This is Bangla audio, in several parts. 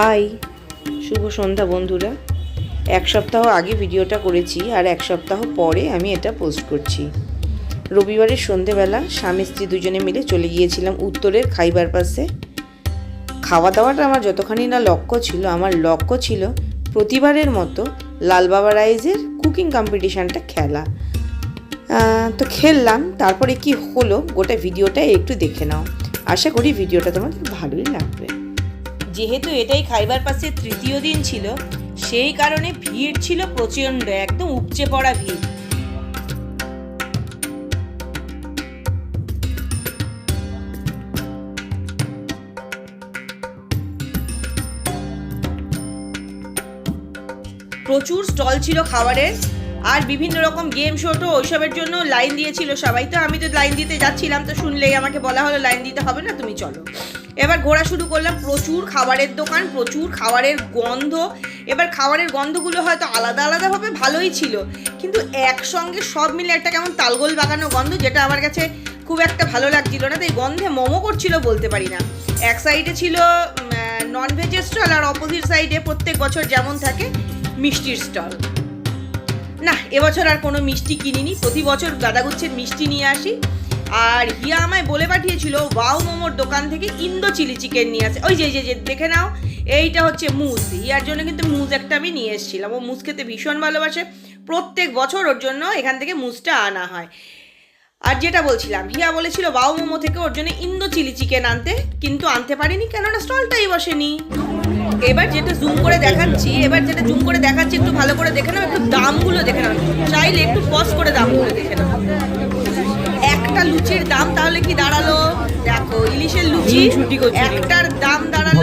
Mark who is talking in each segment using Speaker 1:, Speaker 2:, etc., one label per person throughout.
Speaker 1: হাই, শুভ সন্ধ্যা বন্ধুরা। এক সপ্তাহ আগে ভিডিওটা করেছি আর এক সপ্তাহ পরে আমি এটা পোস্ট করছি। রবিবারের সন্ধেবেলা স্বামী স্ত্রী দুজনে মিলে চলে গিয়েছিলাম উত্তরের খাইবার পাশে। খাওয়া দাওয়াটা আমার যতখানি না লক্ষ্য ছিল, আমার লক্ষ্য ছিল প্রতিবারের মতো লালবাবা রাইজের কুকিং কম্পিটিশানটা খেলা। তো খেললাম, তারপরে কি হলো, গোটা ভিডিওটা একটু দেখে নাও। আশা করি ভিডিওটা তোমাদের ভালোই লাগবে। যেহেতু এটাই খাইবার পাসের তৃতীয় দিন ছিল, সেই কারণে ভিড় ছিল প্রচণ্ড, একদম উপচে পড়া ভিড়। প্রচুর স্টল ছিল খাবারের, আর বিভিন্ন রকম গেম শো তো ওইসবের জন্য লাইন দিয়েছিল সবাই। তো আমি তো লাইন দিতে যাচ্ছিলাম, তো শুনলেই আমাকে বলা হলো, লাইন দিতে হবে না, তুমি চলো। এবার ঘোরা শুরু করলাম প্রচুর খাবারের দোকান, প্রচুর খাবারের গন্ধ। এবার খাবারের গন্ধগুলো হয়তো আলাদা আলাদাভাবে ভালোই ছিল, কিন্তু একসঙ্গে সব মিলে একটা কেমন তালগোল বাগানো গন্ধ, যেটা আমার কাছে খুব একটা ভালো লাগছিল না, তাই গন্ধে মোমো করছিল বলতে পারি না। এক সাইডে ছিল ননভেজের স্টল আর অপোজিট সাইডে প্রত্যেক বছর যেমন থাকে, মিষ্টির স্টল না এবছর আর কোনো মিষ্টি কিনিনি, প্রতি বছর গাদাগুচ্ছের মিষ্টি নিয়ে আসি। আর হিয়া আমায় বলে পাঠিয়েছিল, ওয়াও মোমোর দোকান থেকে ইন্দো চিলি চিকেন নিয়ে আসে। ওই যে যে দেখে নাও, এইটা হচ্ছে মুজ। হিয়ার জন্য কিন্তু মুজ একটা আমি নিয়ে এসেছিলাম। ও মুজ খেতে ভীষণ ভালোবাসে। প্রত্যেক বছর ওর জন্য এখান থেকে মুজটা আনা হয়। আর যেটা বলছিলাম, হিয়া বলেছিল বাউ মোমো থেকে ওর জন্য ইন্দো চিলি চিকেন আনতে। কিন্তু আনতে পারিনি, কেননা স্টলটাই বসেনি। এবার যেটা জুম করে দেখাচ্ছি, এবার যেটা জুম করে দেখাচ্ছি, একটু ভালো করে দেখে নাও, একটু দামগুলো দেখে নাও। চাইলে একটু পজ করে দামগুলো দেখে নাও। একটা লুচির দাম তাহলে কি দাঁড়াল? দেখো ইলিশের লুচি একটার দাম দাঁড়াল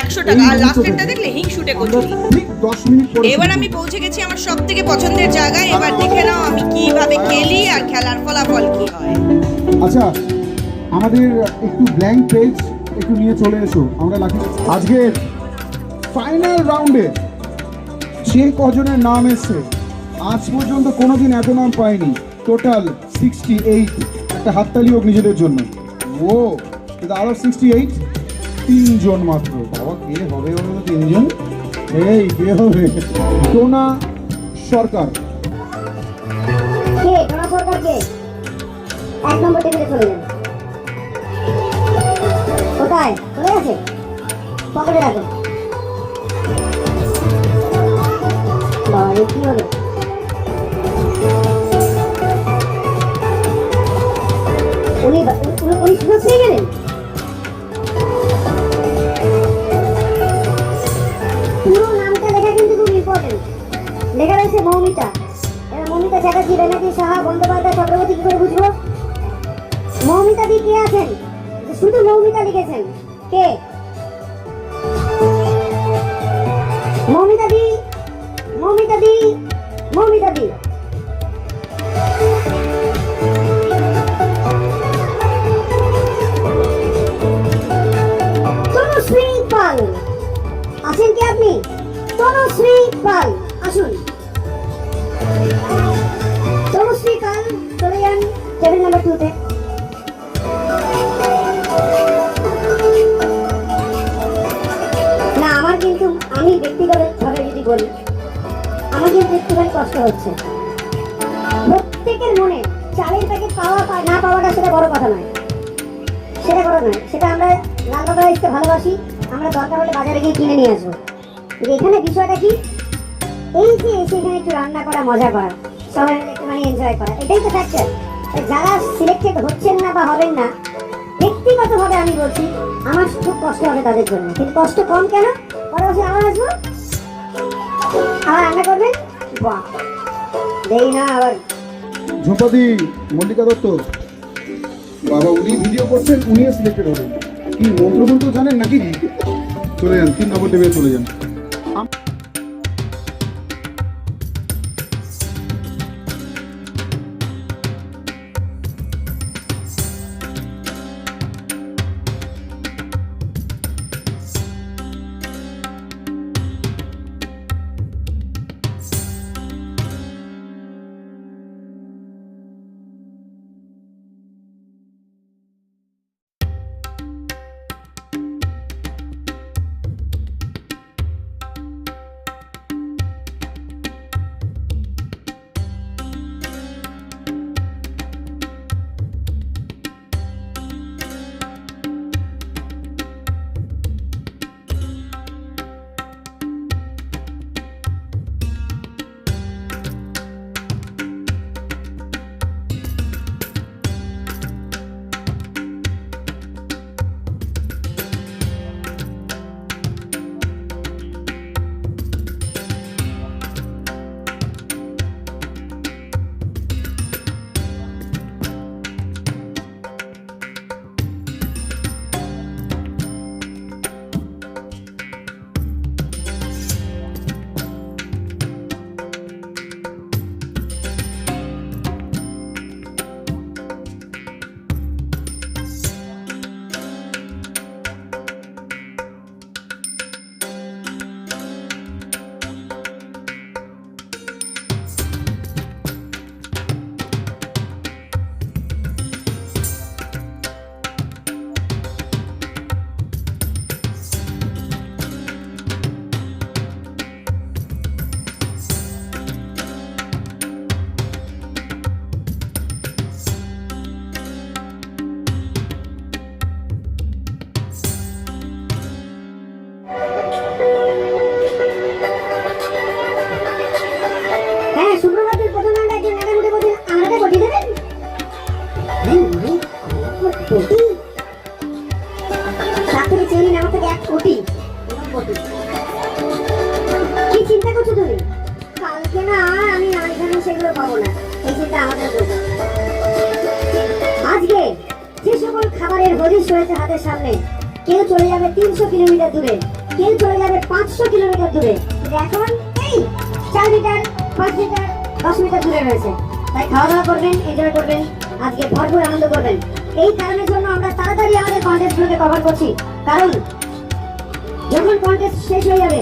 Speaker 1: একশো টাকা। আর লাস্টেরটা দেখলে হিংসুটে কচুরি
Speaker 2: ঠিক দশ মিনিট
Speaker 1: এবার আমি পৌঁছে গেছি আমার সব থেকে পছন্দের জায়গায়। এবার দেখে নাও আমি কীভাবে খেলি আর খেলার ফলাফল কি হয়।
Speaker 2: আচ্ছা আমাদের একটু ব্ল্যাঙ্ক পেজ একটু নিয়ে চলে এসো। আমরা লাকি আজকে ফাইনাল রাউন্ডে যে কজনের নাম এসছে আজ পর্যন্ত কোনোদিন এত নাম পায়নি টোটাল সিক্সটি এইট একটা হাততালি হোক নিজেদের জন্য। ও কিন্তু আরও সিক্সটি এইট তিনজন মাত্র। বাবা, কে হবে ওর তিনজন? এই, কে হবে? টোনা সরকার।
Speaker 3: এক কোথায়? পকেটে রাখো কি পেয়ে গেলেন পুরো নামটা লেখা কিন্তু খুব ইম্পর্টেন্ট লেখা রয়েছে মৌমিতা এবার মৌমিতা চ্যাটার্জি ব্যানার্জি সাহা বন্দ্যোপাধ্যায় চক্রবর্তী কি করে বুঝব মৌমিতা দি কে আছেন শুধু মৌমিতা লিখেছেন কে মৌমিতা দি মৌমিতা দি মৌমিতা দি। আছেন কি আপনি? তনুশ্রী পাল, আসুন। তনুশ্রী পাল চলে যান টেবিল নাম্বার টুতে না, আমার কিন্তু, আমি ব্যক্তিগতভাবে যদি বলি, আমার কিন্তু একটুখানি কষ্ট হচ্ছে। প্রত্যেকের মনে চালের প্যাকেট পাওয়া না পাওয়াটা সেটা বড় কথা নয়। সেটা বড় নয়। সেটা আমরা লাল রাইসকে ভালোবাসি। আমরা দরকার হলে বাজারে গিয়ে কিনে নিয়ে আসব। এখানে বিষয়টা কি? এই যে এসে এখানে একটু রান্না করা, মজা করা, সবাই একটুখানি এনজয় করা, এটাই তো ফ্যাক্টর যারা সিলেক্টেড হচ্ছেন না বা হবেন না, ব্যক্তিগতভাবে আমি বলছি, আমার খুব কষ্ট হবে তাদের জন্য। কিন্তু কষ্ট কম কেন? পরে বসে আবার আসব। আবার রান্না করবেন? বাহ! দেই না আবার।
Speaker 2: ঝোপাদি, মল্লিকা দত্ত। বাবা, উনি ভিডিও করছেন, উনিও সিলেক্টেড হবেন। কি মন্ত্রমন্ত্র জানেন নাকি? চলে যান তিন নম্বর টেবিলে চলে যান।
Speaker 3: প্রতি কি চিন্তা করছ তুমি? কালকে না আর আমি এখানে সেগুলো পাবো না। এই চিন্তা আমাদের আজকে যে সকল খাবারের হদিশ রয়েছে হাতের সামনে, কেউ চলে যাবে তিনশো কিলোমিটার দূরে, কেউ চলে যাবে পাঁচশো কিলোমিটার দূরে। এখন এই চার মিটার পাঁচ মিটার দশ মিটার দূরে রয়েছে। তাই খাওয়া দাওয়া করবেন এনজয় করবেন, আজকে ভরপুর আনন্দ করবেন। এই কারণের জন্য আমরা তাড়াতাড়ি আমাদের কন্টেস্টগুলোকে কভার করছি। কারণ যখন কন্টেস্ট শেষ হয়ে যাবে।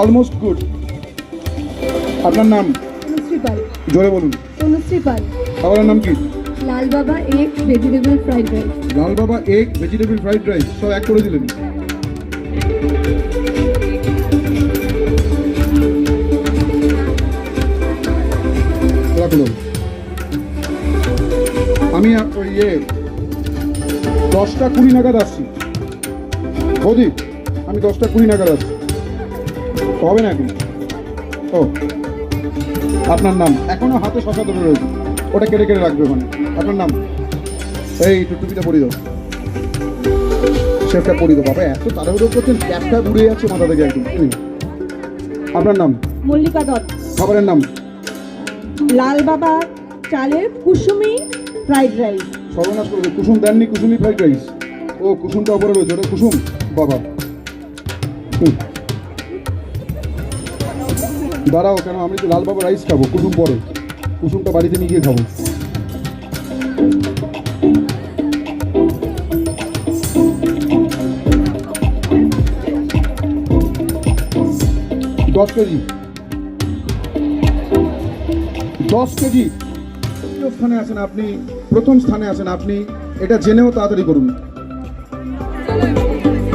Speaker 2: অলমোস্ট গুড আপনার নাম?
Speaker 4: তনুশ্রী পাল।
Speaker 2: জোরে বলুন।
Speaker 4: তনুশ্রী পাল।
Speaker 2: খাবারের নাম কি?
Speaker 4: Lal Baba egg vegetable fried rice
Speaker 2: Lal Baba egg vegetable fried rice সব এক করে দিলেন। আমি ইয়ে দশটা কুড়ি নাগাদ আসছি। বৌদি আমি দশটা কুড়ি নাগাদ আসছি। হবে না এখন? ও আপনার নাম? এখনও হাতে শশা ধরে রয়েছে। ওটা কেটে কেটে রাখবে ওখানে। আপনার নাম? এই একটু টুপিটা পরিয়ে দাও। শেফটা পরিয়ে দাও বাবা। এত তাড়াহুড়ো করছেন ক্যাপটা ঘুরে যাচ্ছে মাথা থেকে একদম। আপনার নাম?
Speaker 4: মল্লিকা দত্ত।
Speaker 2: খাবারের নাম?
Speaker 4: লাল বাবা চালের কুসুমি ফ্রাইড রাইস।
Speaker 2: সর্বনাশ করবে কুসুম দেননি কুসুমি ফ্রাইড রাইস। ও কুসুমটা ওপরে রয়েছে। ওটা কুসুম? বাবা। হুম। দাঁড়াও কেন? আমি তো লাল বাবা রাইস খাব, কুসুম পরে। কুসুমটা বাড়িতে নিয়ে গিয়ে খাব। দশ কেজি। দশ কেজি। স্থানে আছেন আপনি? প্রথম স্থানে আছেন আপনি? এটা জেনেও তাড়াতাড়ি করুন।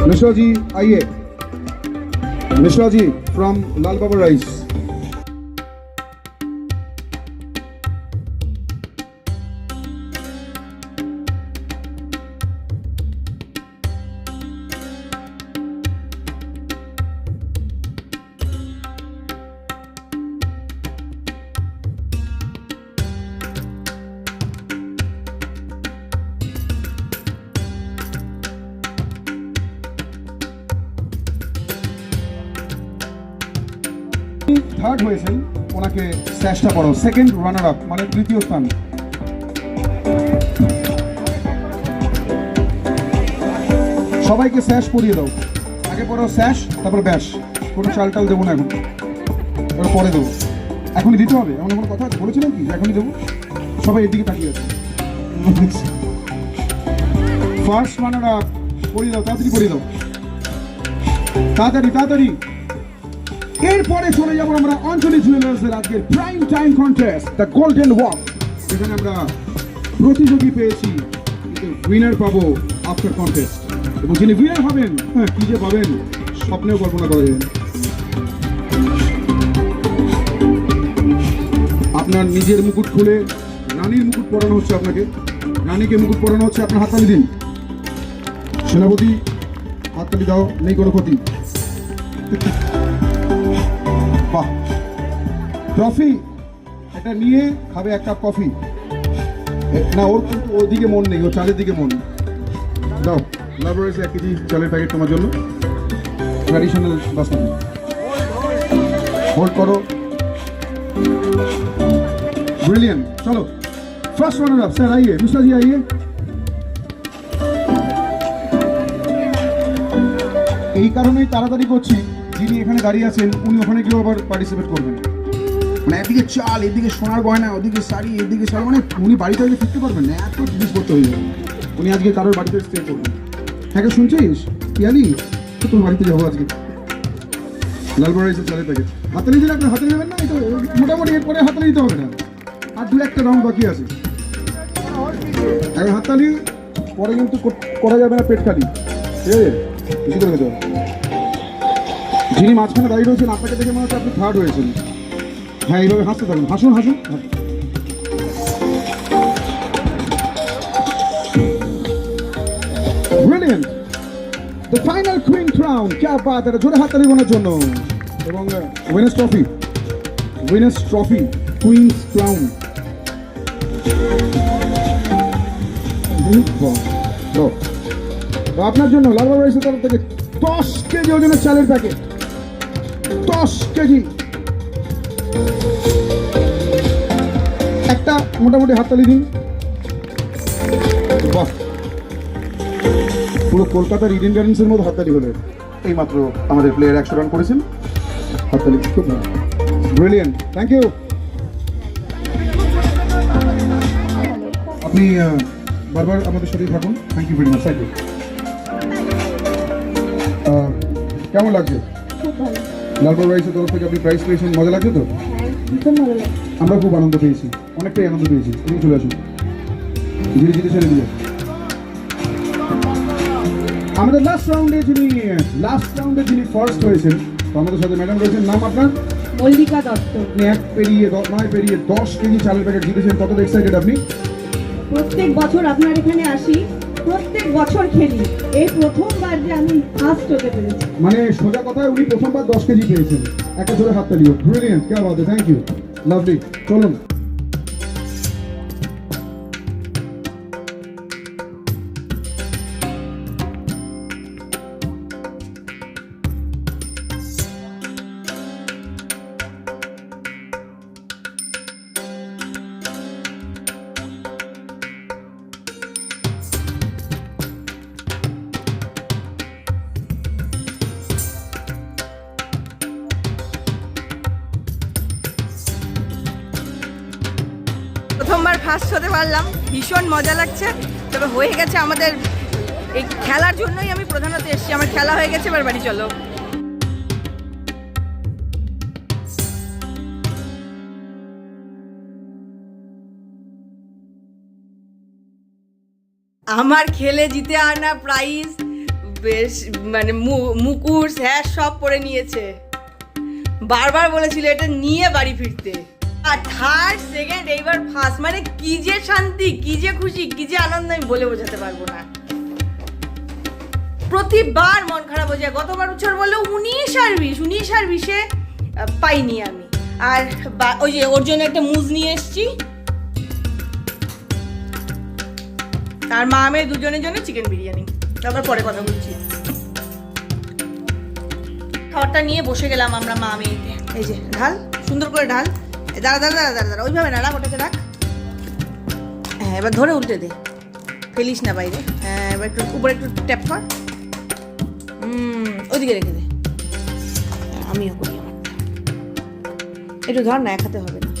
Speaker 2: মিশ্রাজি, আইয়ে। মিশ্রাজি ফ্রম লাল বাবা রাইস থার্ড হয়েছেন, ওনাকে স্যাশটা করো সেকেন্ড রানার আপ মানে তৃতীয় স্থান। সবাইকে স্যাশ পরিয়ে দাও। আগে পড়ো স্যাশ তারপর ব্যাস। কোনো চাল টাল দেবো না এখন। এবার পরে দেবো। এখনই দিতে হবে, এমন কোনো কথা বলেছিলাম কি? এখনই দেবো। সবাই এদিকে তাকিয়ে আছে। ফার্স্ট রানার আপ পরিয়ে দাও, তাড়াতাড়ি পরিয়ে দাও। তাড়াতাড়ি তাড়াতাড়ি। এরপরে চলে যাব আমরা অঞ্জলি জুয়েলার্সের আজকের prime time contest the golden walk যেখানে আমরা প্রতিযোগী পেয়েছি উইনার পাবো আফটার কন্টেস্ট এবং যিনি উইনার হবেন হ্যাঁ কি যে পাবেন, স্বপ্নেও কল্পনা করা যাবে আপনার নিজের মুকুট খুলে রানীর মুকুট পরানো হচ্ছে আপনাকে। রানীকে মুকুট পরানো হচ্ছে আপনার হাততালি দিন। সেনাপতি, হাততালি দাও, নেই কোনো ক্ষতি। বাহ ট্রফি এটা নিয়ে খাবে এক কাপ কফি। না, ওর কিন্তু ওদিকে মন নেই ও চালের দিকে মন দাও, তারপর এক কেজি চালের প্যাকেট তোমার জন্য। ট্র্যাডিশনাল বাসন। হোল্ড করো। ব্রিলিয়ান চলো। ফার্স্ট রানার আপ স্যার আইয়ে মিশ্রা জি আইয়ে। এই কারণেই তাড়াতাড়ি করছি। যিনি এখানে দাঁড়িয়ে আছেন, উনি ওখানে গিয়েও আবার পার্টিসিপেট করবেন। মানে একদিকে চাল, এদিকে সোনার গয়না, ওদিকে শাড়ি, এদিকে শাড়ি মানে উনি বাড়িতে হয়তো ফিরতে পারবেন না, এত জিনিস করতে হয়ে যাবে। উনি আজকে কারোর বাড়িতে স্টে করবেন হ্যাঁ শুনছিস? পিয়ালি, তো তোর বাড়িতে যাব আজকে। লালবাড়া এসে চালের প্যাকেট হাতালি দিলে আপনি হাতে নেবেন না তো মোটামুটি এরপরে হাতালি দিতে হবে না। আর দু একটা রাউন্ড বাকি আছে। এখন হাততালি, পরে কিন্তু করা যাবে না পেট খালি ঠিক আছে? করে খেতে হবে। যিনি মাঝখানে দাঁড়িয়ে রয়েছেন আপনাকে দেখে মনে হচ্ছে আপনি থার্ড হয়েছেন। হ্যাঁ এইভাবে হাসতে থাকুন। হাসুন হাসুন। Brilliant the final queen crown ক্যা বাত এটা জোরে হাততালি বোনার জন্য। এবং winners trophy winners trophy queens crown আপনার জন্য, লালবাবু রাইসের তরফ থেকে দশ কেজি ওজনের চালের প্যাকেট দশ কেজি। একটা মোটামুটি হাততালি দিন। বাহ। পুরো কলকাতার ইডেন গার্ডেন্সের মতো হাততালি হলে। এইমাত্র আমাদের প্লেয়ার একশো রান করেছেন। হাততালি খুব ভালো। ব্রিলিয়েন্ট থ্যাংক ইউ আপনি বারবার আমাদের সাথেই থাকুন। Thank you very much thank you কেমন লাগছে?
Speaker 4: খুব ভালো।
Speaker 2: লালবাগ রাইসের তরফ থেকে আপনি প্রাইজ পেয়েছেন মজা লাগছে তো?
Speaker 4: হ্যাঁ
Speaker 2: আমরা খুব আনন্দ পেয়েছি অনেকটাই আনন্দ পেয়েছি। আপনি চলে আসুন। ধীরে ধীরে ছেড়ে দিয়ে। আমাদের লাস্ট রাউন্ডে যিনি লাস্ট রাউন্ডে যিনি ফার্স্ট হয়েছেন তো আমাদের সাথে ম্যাডাম রয়েছেন। নাম আপনার?
Speaker 4: মল্লিকা দত্ত।
Speaker 2: আপনি এক পেরিয়ে নয় পেরিয়ে দশ কেজি চালের প্যাকেট জিতেছেন। কত এক্সাইটেড আপনি?
Speaker 4: প্রত্যেক বছর আপনার এখানে আসি। প্রত্যেক বছর খেলি। এই প্রথমবার যে আমি ফার্স্ট হতে পেরেছি।
Speaker 2: মানে সোজা কথায় উনি প্রথমবার দশ কেজি পেয়েছেন একটা জোরে হাততালিও। ব্রিলিয়েন্ট কে বাদ থ্যাংক ইউ লাভলি চলুন।
Speaker 1: প্রথমবার ফার্স্ট হতে পারলাম। ভীষণ মজা লাগছে। তবে হয়ে গেছে আমাদের এই খেলার জন্যই আমি প্রধানত এসেছি। আমার খেলা হয়ে গেছে, এবার বাড়ি চলো। আমার খেলে জিতে আনা প্রাইজ বেশ মানে মুকুর হ্যাঁ সব পরে নিয়েছে। বারবার বলেছিল এটা নিয়ে বাড়ি ফিরতে। আর সেকেন্ড এইবার ফার্স্ট মানে কি যে শান্তি, কি যে খুশি, কি যে আনন্দ আমি বলে বোঝাতে পারব না। প্রতিবার মন খারাপ হয়ে যায়। গতবার বছর বলল উনিশ আর বিশ, উনিশ আর বিশে পাইনি আমি। আর ওই যে ওর জন্য একটা মুজ নিয়ে এসছি। আর মা মেয়ে দুজনের জন্য চিকেন বিরিয়ানি। তারপর পরে কথা বলছি। খাবারটা নিয়ে বসে গেলাম আমরা মা মেয়েতে এই যে ঢাল, সুন্দর করে ঢাল। দাঁড়া দাঁড়া দাঁড়া দাঁড়া দাঁড়া, ওইভাবে না রাখ ওটাকে রাখ। হ্যাঁ এবার ধরে উল্টে দে। ফেলিস না বাইরে। হ্যাঁ এবার একটু উপরে একটু ট্যাপ কর। হুম ওইদিকে রেখে দে। আমিও করি আমার একটু ধর না, এক হাতে হবে না।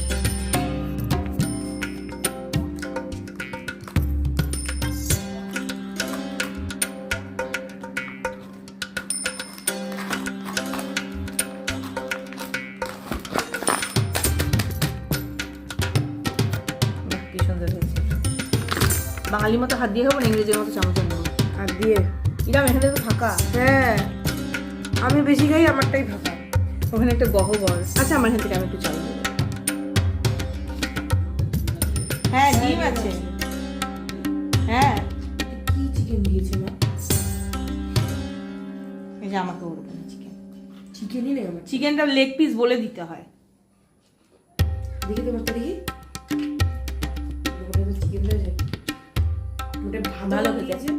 Speaker 1: বাঙালির মতো হাত দিয়ে খাব না ইংরেজির মতো চামচ নেব
Speaker 5: হাত দিয়ে?
Speaker 1: ইরাম এখানে তো ফাঁকা।
Speaker 5: হ্যাঁ। আমি বেশি খাই আমারটাই ফাঁকা।
Speaker 1: ওখানে একটা গহ্বর আচ্ছা আমার এখান থেকে আমি একটু চাল হ্যাঁ ডিম আছে। হ্যাঁ।
Speaker 5: কি চিকেন দিয়েছে
Speaker 1: এই যে আমাকে ওরকম চিকেন
Speaker 5: চিকেনই নেই আমার।
Speaker 1: চিকেনটা লেগ পিস বলে দিতে হয়।
Speaker 5: দেখি তোমার দেখি। চিকেনটা যে ওটা ভালো
Speaker 1: ভালো
Speaker 5: দিয়েছে
Speaker 1: খেতে